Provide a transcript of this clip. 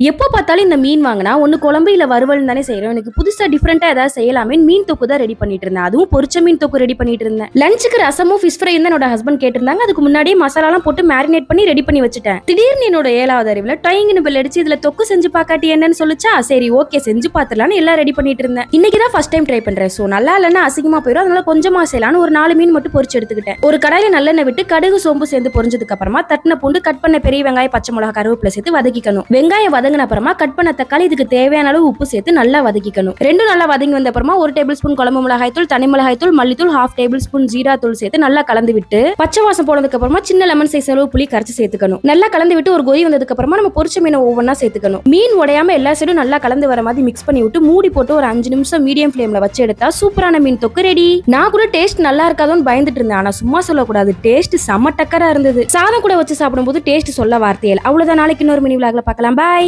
எப்போ பார்த்தாலும் இந்த மீன் வாங்கினா ஒன்று குழம்பு இல்லை வறுவல் தானே செய்கிறோம் எனக்கு புதுசாக டிஃப்ரெண்ட்டாக ஏதாவது செய்யலாமே மீன் தொக்கு தான் ரெடி பண்ணிட்டு இருந்தேன். அதுவும் பொரிச்ச மீன் தொக்கு ரெடி பண்ணிட்டு இருந்தேன். லஞ்சுக்கு ரசமும் ஃபிஷ் ஃப்ரை தான் என்னோட ஹஸ்பண்ட் கேட்டிருந்தாங்க. அதுக்கு முன்னாடியே மசாலாலாம் போட்டு மேரினேட் பண்ணி ரெடி பண்ணி வச்சுட்டேன். திடீர்னு என்னோட ஏழாவது அறிவில் டைங்கின்னு பில் அடிச்சு இதில் தொக்கு செஞ்சு பார்க்காட்டி என்னன்னு சொல்லிச்சா? சரி ஓகே செஞ்சு பார்த்துலான்னு எல்லாம் ரெடி பண்ணிட்டு இருந்தேன். இன்னைக்கு தான் ஃபர்ஸ்ட் டைம் ட்ரை பண்ணுறேன் ஸோ நல்லா இல்லைன்னா அசிங்கமாக போயிடும் அதனால கொஞ்சமாக செய்யலாம்னு ஒரு நாலு மீன் மட்டும் பொரிச்சு எடுத்துக்கிட்டேன். ஒரு கடையில் நல்லெண்ணெய் விட்டு கடுகு சோம்பு சேர்ந்து பொரிஞ்சதுக்கு அப்புறமா தட்டின பூண்டு கட் பண்ண பெரிய வெங்காயம் பச்சை மிளகா கருவேப்பிலை சேர்த்து வதக்கிக்கணும். வெங்காயம் வதங்கின அப்புறமா கட் பண்ண தக்காளி இதுக்கு தேவையான அளவு உப்பு சேர்த்து நல்லா வதக்கிக்கணும். ரெண்டும் நல்லா வதங்கி வந்த அப்புறமா ஒரு டேபிள் ஸ்பூன் குழம்பு மிளகாய் தூள் தனி மிளகாய் தூள் மல்லித்தூள் ஹாஃப் டேபிள் ஸ்பூன் ஜீரா தூள் சேர்த்து நல்லா கலந்து விட்டு பச்சை வாசம் போனதுக்கு அப்புறமா சின்ன லெமன் சைஸ் அளவு புளி கரைச்சு சேர்த்துக்கணும். நல்லா கலந்து விட்டு ஒரு கொதி வந்ததுக்கு அப்புறமா நம்ம பொரிச்ச மீனை ஒவ்வொன்றா சேர்த்துக்கணும். மீன் உடையாம எல்லா சைடும் நல்லா கலந்து வர மாதிரி மிக்ஸ் பண்ணி விட்டு மூடி போட்டு ஒரு அஞ்சு நிமிஷம் மீடியம் ஃப்ளேம்ல வச்சு எடுத்தா சூப்பரான மீன் தொக்கு ரெடி நான் கூட டேஸ்ட் நல்லா இருக்காதோன்னு பயந்துட்டு இருந்தேன். ஆனா சும்மா சொல்லக்கூடாது. டேஸ்ட் செம்ம டக்கரா இருந்தது. சாதம் கூட வச்சு சாப்பிடும்போது டேஸ்ட் சொல்ல வார்த்தையில் அவ்வளவுதான். நாளைக்கு இன்னொரு மினி விளாக்ல பார்க்கலாம். பாய்